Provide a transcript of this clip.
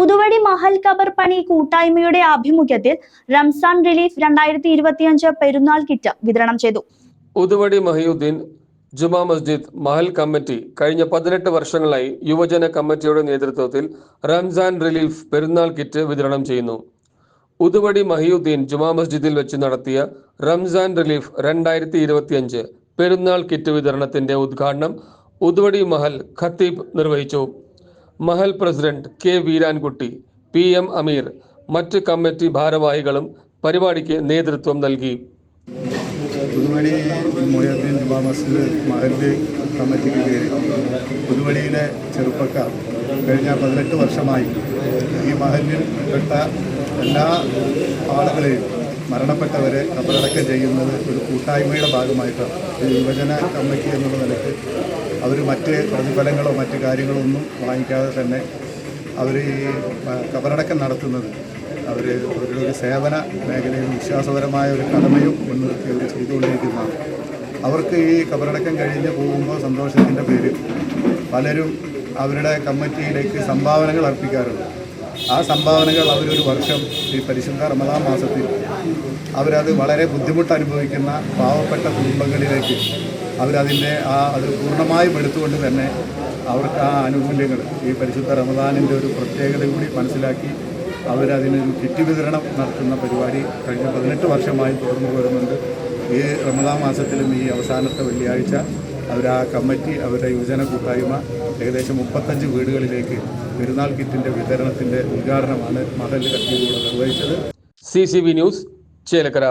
Uthuvadi Mahal കബർ പണി കൂട്ടായ്മയുടെ ആഭിമുഖ്യത്തിൽ റംസാൻ റിലീഫ് രണ്ടായിരത്തി ഇരുപത്തിയഞ്ച് പെരുന്നാൾ കിറ്റ് വിതരണം ചെയ്തു. ഉതുവടി മഹിയുദ്ദീൻ ജുമാ മസ്ജിദ് മഹൽ കമ്മിറ്റി കഴിഞ്ഞ പതിനെട്ട് വർഷങ്ങളായി യുവജന കമ്മിറ്റിയുടെ നേതൃത്വത്തിൽ റംസാൻ റിലീഫ് പെരുന്നാൾ കിറ്റ് വിതരണം ചെയ്യുന്നു. ഉതുവടി മഹിയുദ്ദീൻ ജുമാ മസ്ജിദിൽ വെച്ച് നടത്തിയ റംസാൻ റിലീഫ് രണ്ടായിരത്തി ഇരുപത്തിയഞ്ച് പെരുന്നാൾ കിറ്റ് വിതരണത്തിന്റെ ഉദ്ഘാടനം ഉതുവടി മഹൽ ഖത്തീബ് നിർവഹിച്ചു. Mahal president K Veerankutty P M Ameer മറ്റ് കമ്മിറ്റി ഭാരവാഹികളും പരിപാടിക്ക് നേതൃത്വം നൽകി. പുതുവടി മൊയ്യദ്ദീൻ ജുമാ മസ്ജിദ് മഹല്ല് കമ്മിറ്റിക്ക് കീഴിൽ പുതുവടിയിലെ ചെറുപ്പക്കാർ കഴിഞ്ഞ പതിനെട്ട് വർഷമായി ഈ മഹലിൽ പെട്ട എല്ലാ ആളുകളെയും മരണപ്പെട്ടവരെ കബറടക്കം ചെയ്യുന്നത് ഒരു കൂട്ടായ്മയുടെ ഭാഗമായിട്ടാണ്. ഒരു യുവജന കമ്മിറ്റി എന്നുള്ള നിലയ്ക്ക് അവർ മറ്റ് പ്രതിഫലങ്ങളോ മറ്റ് കാര്യങ്ങളോ ഒന്നും വാങ്ങിക്കാതെ തന്നെ അവർ ഈ കബറടക്കം നടത്തുന്നത് അവർ അവരുടെ ഒരു സേവന മേഖലയിൽ വിശ്വാസപരമായ ഒരു കടമയും മുൻനിർത്തി അവർ ചെയ്തുകൊണ്ടിരിക്കുന്നതാണ്. അവർക്ക് ഈ കബറടക്കം കഴിഞ്ഞ് പോകുമ്പോൾ സന്തോഷത്തിന്റെ പേരിൽ പലരും അവരുടെ കമ്മിറ്റിയിലേക്ക് സംഭാവനകൾ അർപ്പിക്കാറുണ്ട്. ആ സംഭാവനകൾ അവരൊരു വർഷം ഈ പരിശുദ്ധ റമദാൻ മാസത്തിൽ അവരത് വളരെ ബുദ്ധിമുട്ട് അനുഭവിക്കുന്ന പാവപ്പെട്ട കുടുംബങ്ങളിലേക്ക് അവരതിന്റെ ആ അത് പൂർണമായും എടുത്തുകൊണ്ട് തന്നെ അവർക്ക് ആ ആനുകൂല്യങ്ങൾ ഈ പരിശുദ്ധ റമദാനിന്റെ ഒരു പ്രത്യേകത കൂടി മനസ്സിലാക്കി അവരതിനൊരു കിറ്റ് വിതരണം നടത്തുന്ന പരിപാടി കഴിഞ്ഞ പതിനെട്ട് വർഷമായി തുടർന്നു വരുന്നുണ്ട്. ഈ റമദാൻ മാസത്തിലും ഈ അവസാനത്തെ വെള്ളിയാഴ്ച അവർ ആ കമ്മിറ്റി അവരുടെ യുവജന കൂട്ടായ്മ ഏകദേശം മുപ്പത്തഞ്ച് വീടുകളിലേക്ക് പെരുന്നാൾ കിറ്റിന്റെ വിതരണത്തിന്റെ ഉദ്ഘാടനമാണ് മഹൽ കത്തിയിലൂടെ നിർവഹിച്ചത്. C C B news Chelakkara.